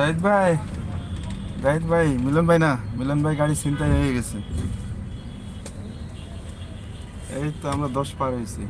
জাহিদ ভাই জাহিদ ভাই মিলন ভাই না মিলন ভাই গাড়ি ছিনতাই হয়ে গেছে। এই তো আমরা দশ পার হয়েছি।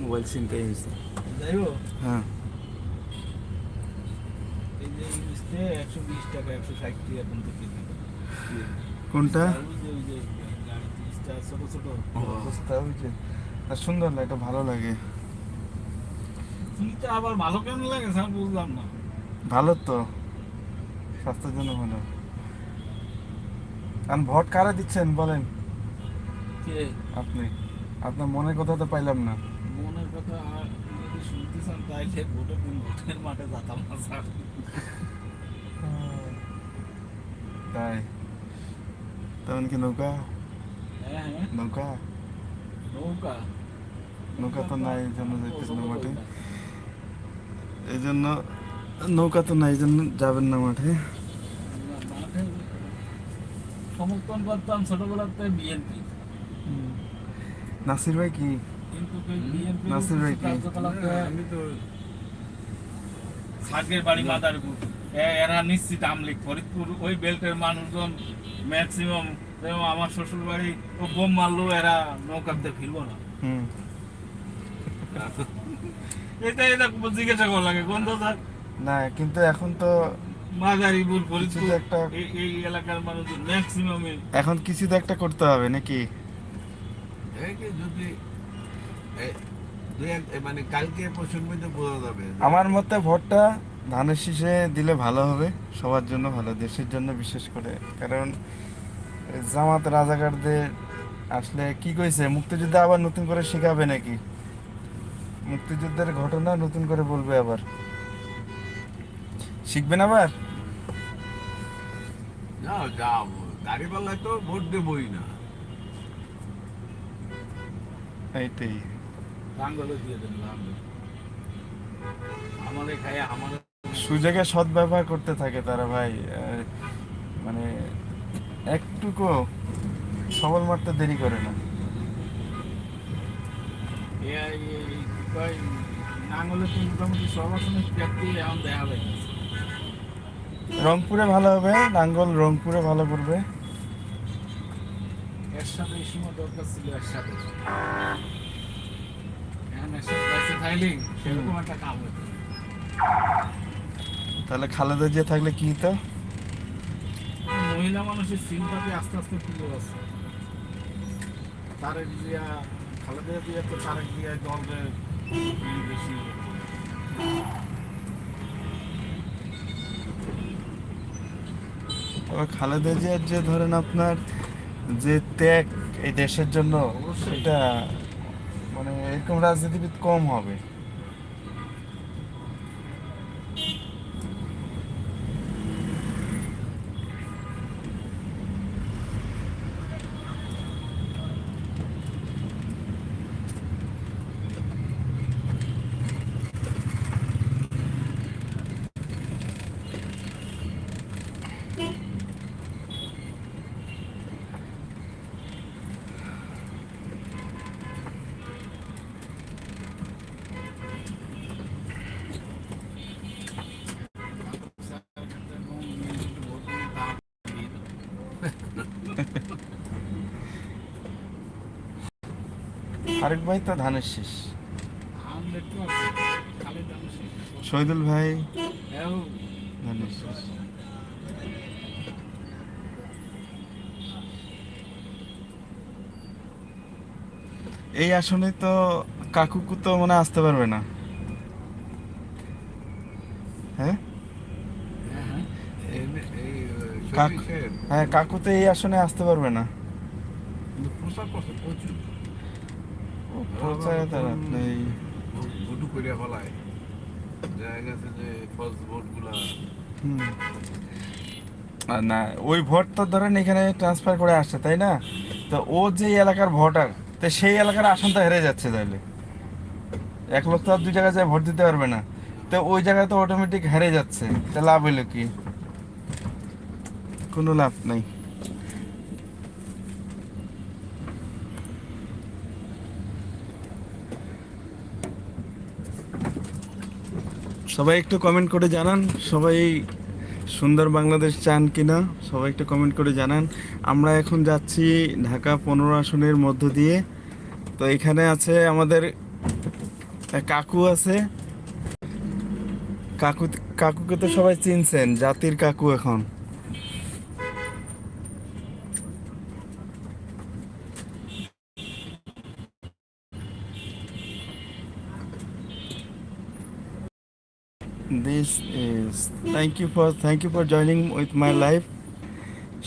মোবাইল ছিনতাই হয়েছে। হ্যাঁ। কোনটা? সুন্দর লাগে এটা ভালো লাগে। ফিলটা আবার ভালো কেন লাগে স্যার বুঝলাম না ভালো তো স্বাস্থ্যের জন্য ভালো কারণ ভোট কারা দিচ্ছেন বলেন কে আপনি আপনার মনের কথা তো পাইলাম না মনের কথা যদি শুনতেছেন তাইলে ভোটের দিন ভোটের মাঠে যেতাম না স্যার তাই তেমন কি নৌকা হ্যাঁ হ্যাঁ নৌকা নৌকা নৌকা তো নাই জন্য যাইতেছে না মাঠে এই জন্য নৌকা তো নাই এই জন্য যাবেন না মাঠে। সমর্থন করতাম ছোটবেলাতে বিএনপি নাসির ভাই কি? নাসির ভাই কি? আমি তো সাগের বাড়ি মাদারপুর। এরা নিশ্চিত আমলিক। ফরিদপুর ওই বেল্টের মানুষজন ম্যাক্সিমাম। যেমন আমার শ্বশুর বাড়ি ও বোম মারলো এরা নৌকাতে ফিরবো না। হুম। এটা এটা জিজ্ঞাসা করা লাগে গন্ধ থাক না কিন্তু এখন তো মাদারীপুর ফরিদপুর একটা- এই- এই এলাকার মানুষজন ম্যাক্সিমামে এখন কিছু তো একটা করতে হবে নাকি? যদি মানে কালকে মধ্যে বোঝা যাবে। আমার মতে ভোটটা ধানের শীষে দিলে ভালো হবে সবার জন্য ভালো দেশের জন্য বিশেষ করে। কারণ জামাত রাজাকারদের আসলে কি কইছে মুক্তিযুদ্ধ আবার নতুন করে শেখাবে নাকি? মুক্তিযুদ্ধের ঘটনা নতুন করে বলবে আবার। শিখবেন আবার? না যা দাঁড়িপাল্লায় তো ভোট দেবই না। এইটাই। লাঙ্গলে দিয়ে দেন লাঙ্গল আমাদের খায় আমাদের সুযোগে সৎ ব্যবহার করতে থাকে তারা ভাই। মানে একটুকু সবল মারতে দেরি করে না। এ- এই- এই কি কয়, নাঙ্গলে তো মোটামুটি সব আসনে ব্যক্তি এখন দেখা যায় রংপুরে ভালো হবে নাঙ্গল রংপুরে ভালো করবে। এর সাথে এই সময় দরকার ছিল এর সাথে এখন এর সাথে পয়সা থাইলে সেরকম একটা কাম হতো তাহলে খালেদা জিয়া থাকলে কি তো মহিলা মানুষের সিম্পাতি আস্তে আস্তে তুলে আছে তারেক দিয়া খালেদা দিয়া তো তারেক দিয়া দলের তবে খালেদা জিয়ার যে ধরেন আপনার যে ত্যাগ এই দেশের জন্য সেটা মানে এরকম রাজনীতিবিদ কম হবে। আরেক ভাই তো ধানের শেষ। শহীদুল ভাই ধানের শীষ। এই আসনে তো কাকুকু তো মনে হয় আসতে পারবে না। হ্যাঁ? কাক- সতীশের হ্যাঁ কাকু তো এই আসনে আসতে পারবে না। না ওই ভোট তো ধরেন এখানে ট্রান্সফার করে আসছে তাই না? তো ও যে এলাকার ভোটার তো সেই এলাকার আসন তো হেরে যাচ্ছে তাহলে। এক লোক তো আর দুই জায়গায় যায় ভোট দিতে পারবে না। তো ওই জায়গায় তো অটোমেটিক হেরে যাচ্ছে। তা লাভ হইল কি? কোনো লাভ নাই। সবাই একটু কমেন্ট করে জানান। সবাই সুন্দর বাংলাদেশ চান কিনা, সবাই একটু কমেন্ট করে জানান। আমরা এখন যাচ্ছি ঢাকা পনেরো আসনের মধ্য দিয়ে। তো এখানে আছে আমাদের কাকু আছে। কাকু, কাকুকে তো সবাই চিনছেন, জাতির কাকু এখন। Thank you for thank you for joining with my life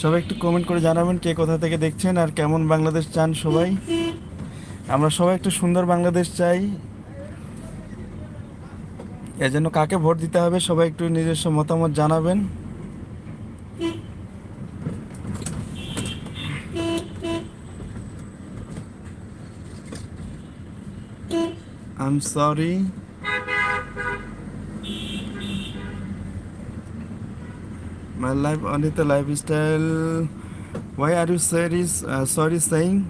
সবাই একটু কমেন্ট করে জানাবেন কে কোথা থেকে দেখছেন আর কেমন বাংলাদেশ চান সবাই। আমরা সবাই একটু সুন্দর বাংলাদেশ চাই। এজন্য কাকে ভোট দিতে হবে সবাই একটু নিজস্ব মতামত জানাবেন। I am my life only the lifestyle. Why are you sorry uh, sorry saying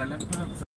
talent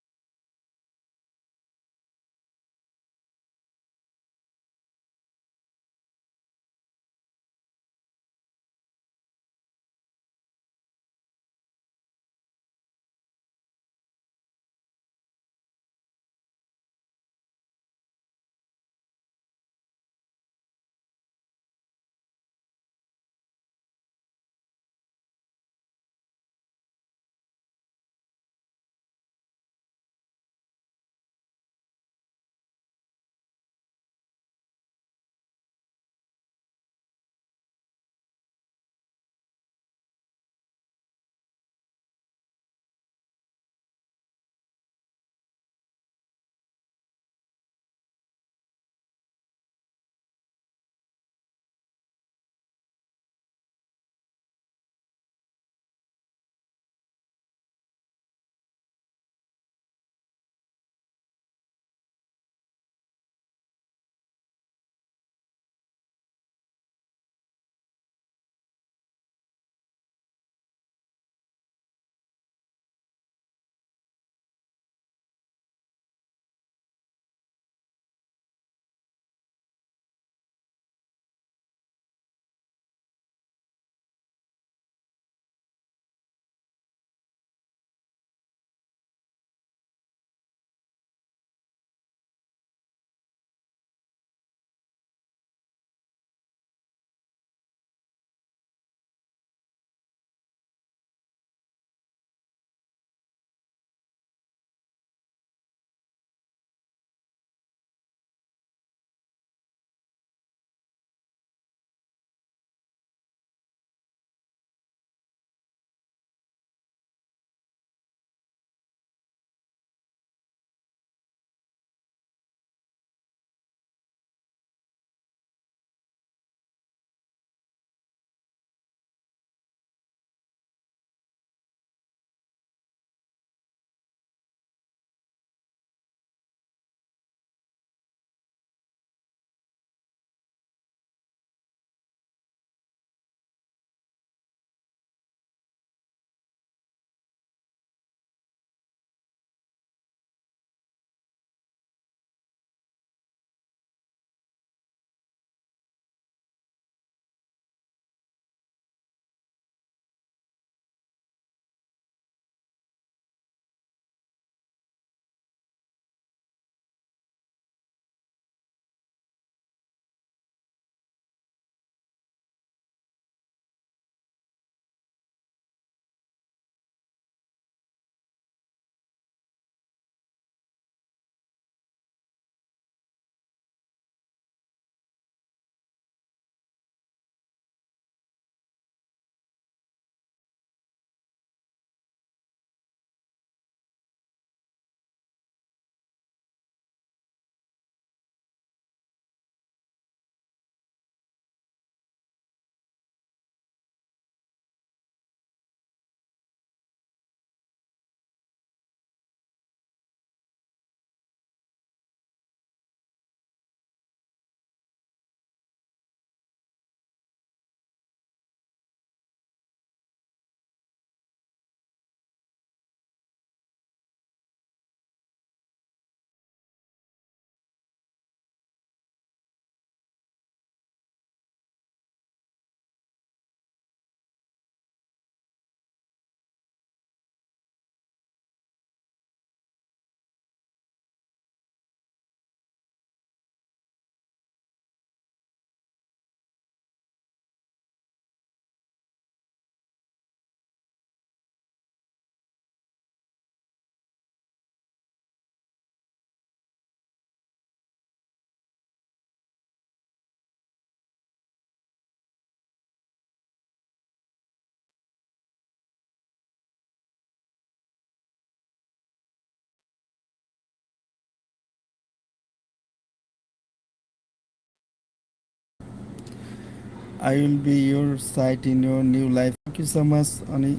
করে I be be site in in new new thank you so much Oni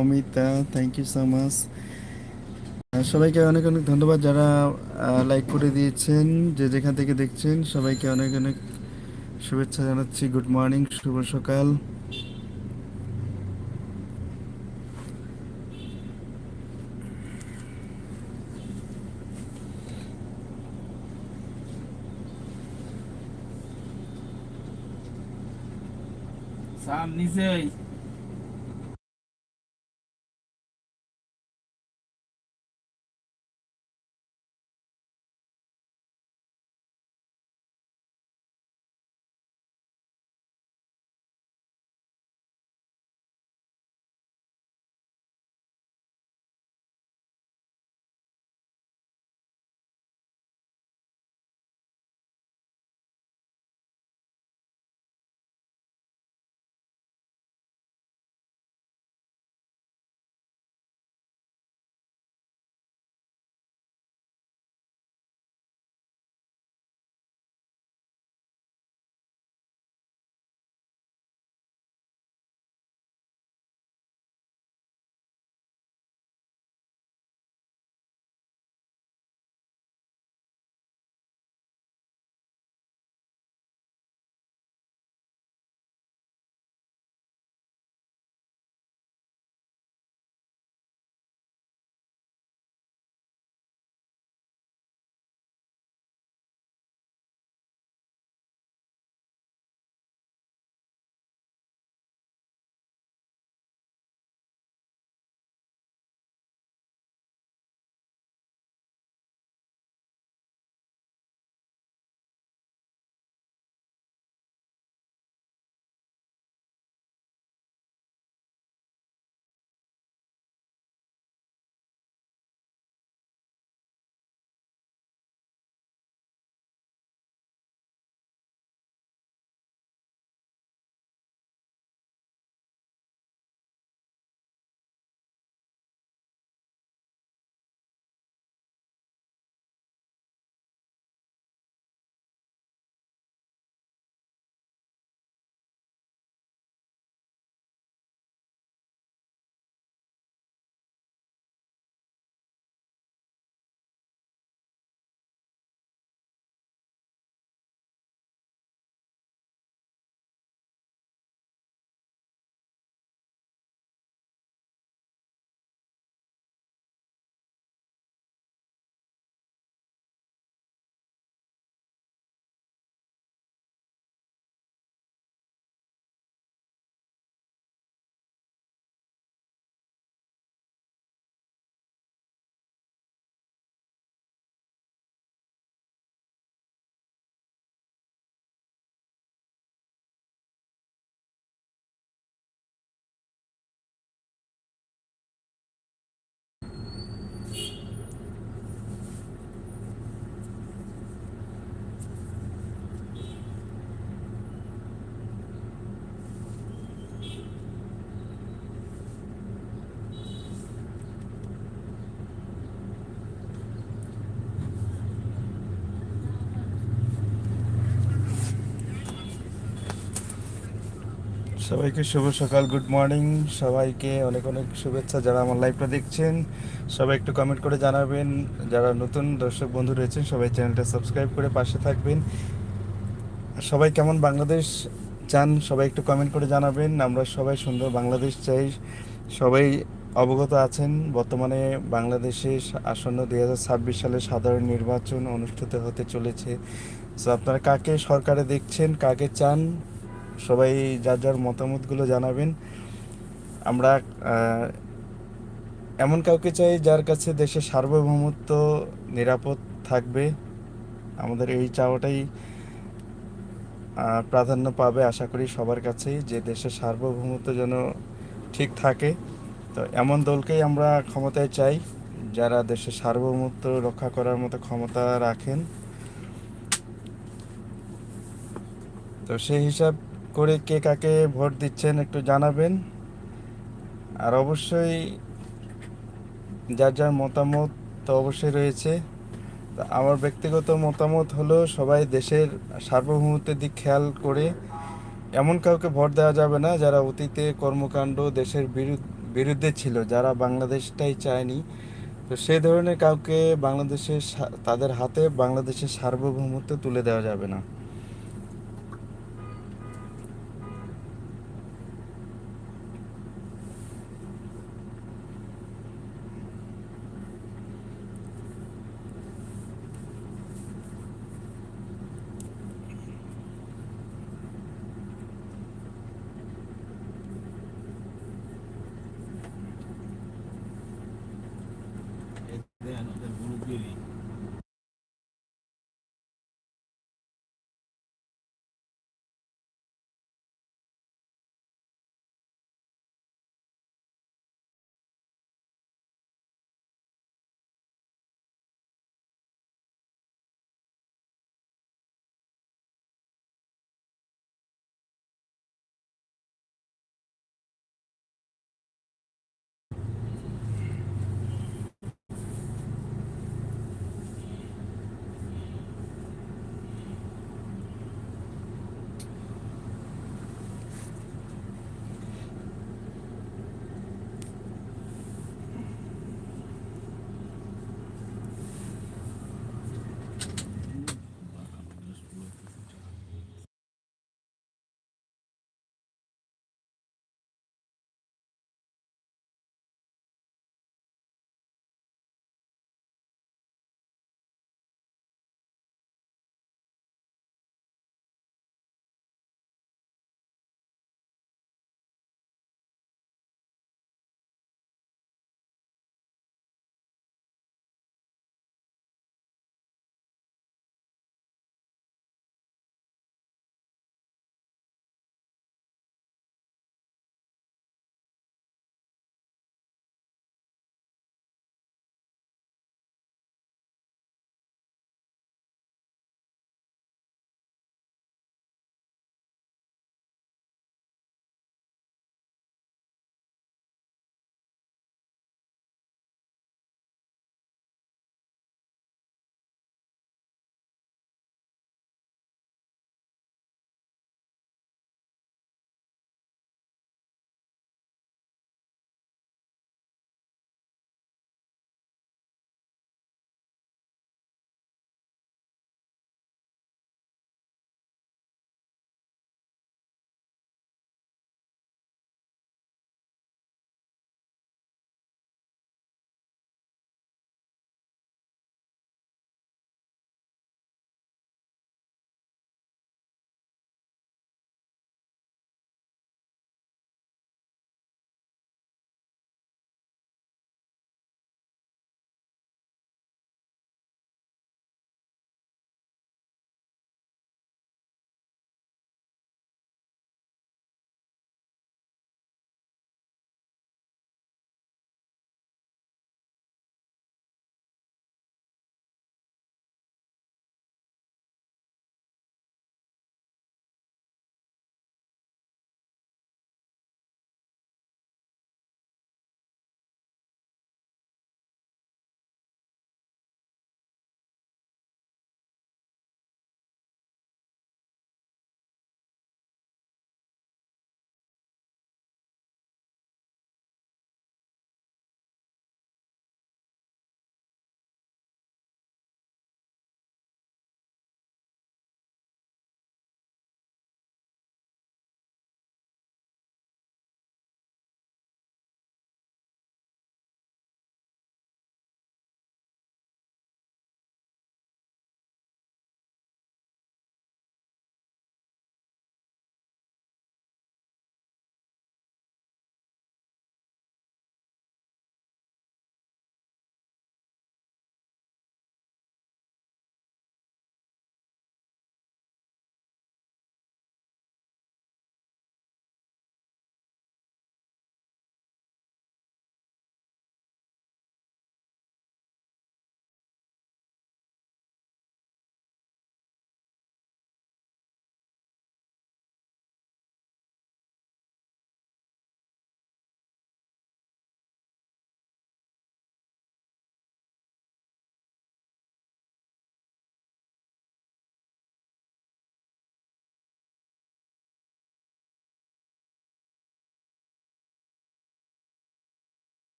Amita thank you so much সবাইকে অনেক অনেক ধন্যবাদ যারা like করে দিয়েছেন, যে যেখান থেকে দেখছেন, সবাইকে অনেক অনেক শুভেচ্ছা জানাচ্ছি। গুড মর্নিং শুভ সকাল। সার নিচেই সবাইকে শুভ সকাল গুড মর্নিং সবাইকে অনেক অনেক শুভেচ্ছা যারা আমার লাইভটা দেখছেন। সবাই একটু কমেন্ট করে জানাবেন। যারা নতুন দর্শক বন্ধু রয়েছেন, সবাই চ্যানেলটা সাবস্ক্রাইব করে পাশে থাকবেন। সবাই কেমন বাংলাদেশ চান, সবাই একটু কমেন্ট করে জানাবেন। আমরা সবাই সুন্দর বাংলাদেশ চাই। সবাই অবগত আছেন, বর্তমানে বাংলাদেশে আসন্ন দুই হাজার ছাব্বিশ সালে সাধারণ নির্বাচন অনুষ্ঠিত হতে চলেছে। তো আপনারা কাকে সরকারে দেখছেন, কাকে চান সবাই যার যার মতামতগুলো জানাবেন। আমরা এমন কাউকে চাই যার কাছে দেশের সার্বভৌমত্ব নিরাপদ থাকবে। আমাদের এই চাওয়াটাই প্রাধান্য পাবে আশা করি সবার কাছেই যে দেশের সার্বভৌমত্ব যেন ঠিক থাকে। তো এমন দলকেই আমরা ক্ষমতায় চাই যারা দেশের সার্বভৌমত্ব রক্ষা করার মতো ক্ষমতা রাখেন। তো সেই হিসাব করে কে কাকে ভোট দিচ্ছেন একটু জানাবেন। আর অবশ্যই যার যার মতামত তো অবশ্যই রয়েছে। আমার ব্যক্তিগত মতামত হলো, সবাই দেশের সার্বভৌমত্বের দিক খেয়াল করে এমন কাউকে ভোট দেওয়া যাবে না যারা অতীতে কর্মকাণ্ড দেশের বিরুদ্ধ- বিরুদ্ধে ছিল, যারা বাংলাদেশটাই চায়নি। তো সেই ধরনের কাউকে বাংলাদেশের তাদের হাতে বাংলাদেশের সার্বভৌমত্ব তুলে দেওয়া যাবে না।